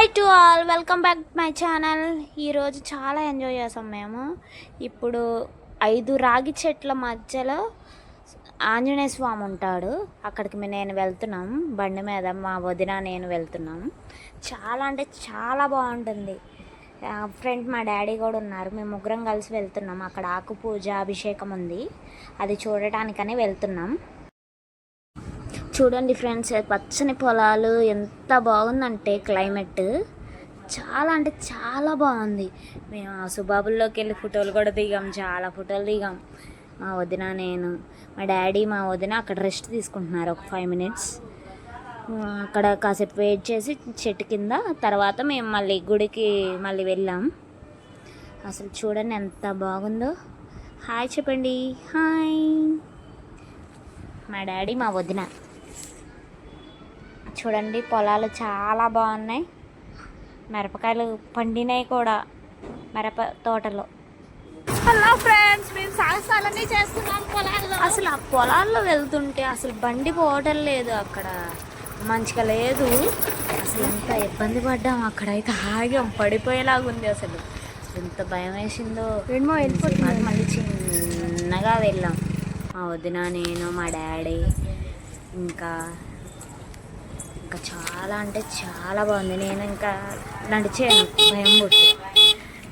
Hi to all welcome back my channel ఈరోజు చాలా enjoy చేసాం మేము. ఇప్పుడు ఐదు రాగి చెట్ల మధ్యలో ఆంజనేయ స్వామి ఉంటాడు. అక్కడికి నేను వెళ్తున్నాం. బండి మీద మా వదిన నేను వెళ్తున్నాం. చాలా అంటే చాలా బాగుంటుంది. ఫ్రెండ్ మా డాడీ కూడా ఉన్నారు. మేము ముగ్గురం కలిసి వెళ్తున్నాం. అక్కడ ఆకు పూజ అభిషేకం ఉంది. అది చూడటానికనే వెళ్తున్నాం. చూడండి ఫ్రెండ్స్ పచ్చని పొలాలు ఎంత బాగుందంటే క్లైమేట్. చాలా అంటే చాలా బాగుంది. మేము ఆ సుబాబుల్లోకి వెళ్ళి ఫోటోలు కూడా దిగాం చాలా ఫోటోలు దిగాం. మా వదిన నేను మా డాడీ మా వదిన అక్కడ రెస్ట్ తీసుకుంటున్నారు ఒక ఫైవ్ మినిట్స్. అక్కడ కాసేపు వెయిట్ చేసి చెట్టు కింద తర్వాత మేము మళ్ళీ గుడికి మళ్ళీ వెళ్ళాం. అసలు చూడండి ఎంత బాగుందో. హాయ్ చెప్పండి. హాయ్. మా డాడీ మా వదిన. చూడండి పొలాలు చాలా బాగున్నాయి. మిరపకాయలు పండినాయి కూడా మిరప తోటలో. హలో ఫ్రెండ్స్ మేము సాహసాలన్నీ చేస్తున్నాం పొలాల్లో. అసలు ఆ పొలాల్లో వెళ్తుంటే అసలు బండి పోవటం లేదు అక్కడ. మంచిగా లేదు. అసలు ఎంత ఇబ్బంది పడ్డాం అక్కడైతే ఆగాం పడిపోయేలాగా ఉంది అసలు. ఎంత భయం వేసిందో. మళ్ళీ చిన్నగా వెళ్ళాం. మా వదిన నేను మా డాడీ ఇంకా ఇంకా చాలా అంటే చాలా బాగుంది. నేను ఇంకా నడిచాను భయం పుట్టి.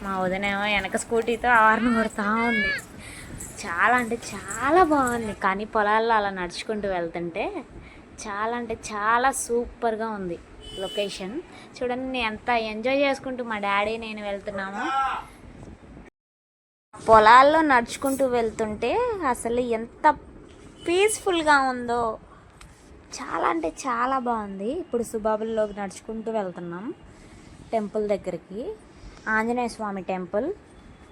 మా వదినేమో వెనక స్కూటీతో ఆరును కొడతా ఉంది. చాలా అంటే చాలా బాగుంది. కానీ పొలాల్లో అలా నడుచుకుంటూ వెళ్తుంటే చాలా అంటే చాలా సూపర్గా ఉంది లొకేషన్. చూడండి ఎంత ఎంజాయ్ చేసుకుంటూ మా డాడీ నేను వెళ్తున్నాము. పొలాల్లో నడుచుకుంటూ వెళ్తుంటే అసలు ఎంత పీస్ఫుల్గా ఉందో. చాలా అంటే చాలా బాగుంది. ఇప్పుడు సుబాబుల్లోకి నడుచుకుంటూ వెళ్తున్నాం టెంపుల్ దగ్గరికి. ఆంజనేయ స్వామి టెంపుల్.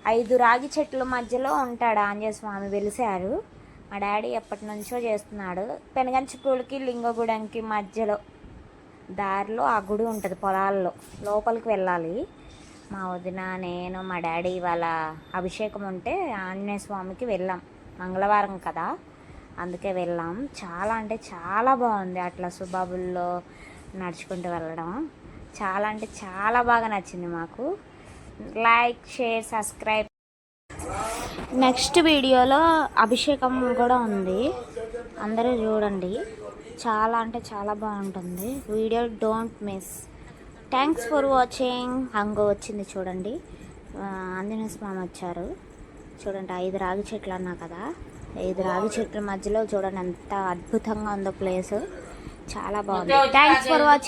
ఐదు రాగి చెట్ల మధ్యలో ఉంటాడు ఆంజనేయ స్వామి వెలిసారు మా డాడీ ఎప్పటి నుంచో చేస్తున్నాడు. పెనగంచిపూడికి లింగగూడెంకి మధ్యలో దారిలో ఆ గుడి ఉంటుంది పొలాల్లో. లోపలికి వెళ్ళాలి. మా వదిన నేను మా డాడీ వాళ్ళ అభిషేకం ఉంటే ఆంజనేయ స్వామికి వెళ్ళాం. మంగళవారం కదా. అందుకే వెళ్ళాం. చాలా అంటే చాలా బాగుంది అట్లా సుబాబుల్లో నడుచుకుంటూ వెళ్ళడం. చాలా అంటే చాలా బాగా నచ్చింది మాకు. Like share subscribe. నెక్స్ట్ వీడియోలో అభిషేకం కూడా ఉంది. అందరూ చూడండి. చాలా అంటే చాలా బాగుంటుంది. Video don't miss. Thanks for watching హంగో వచ్చింది చూడండి. ఆ, ఆంజనేయ స్వామి వచ్చారు. చూడండి ఐదు రాగి చెట్లు అన్నా కదా. ఐదు రాగి చెట్ల మధ్యలో చూడండి ఎంత అద్భుతంగా ఉందో ప్లేస్ చాలా బాగుంది. Thanks for watching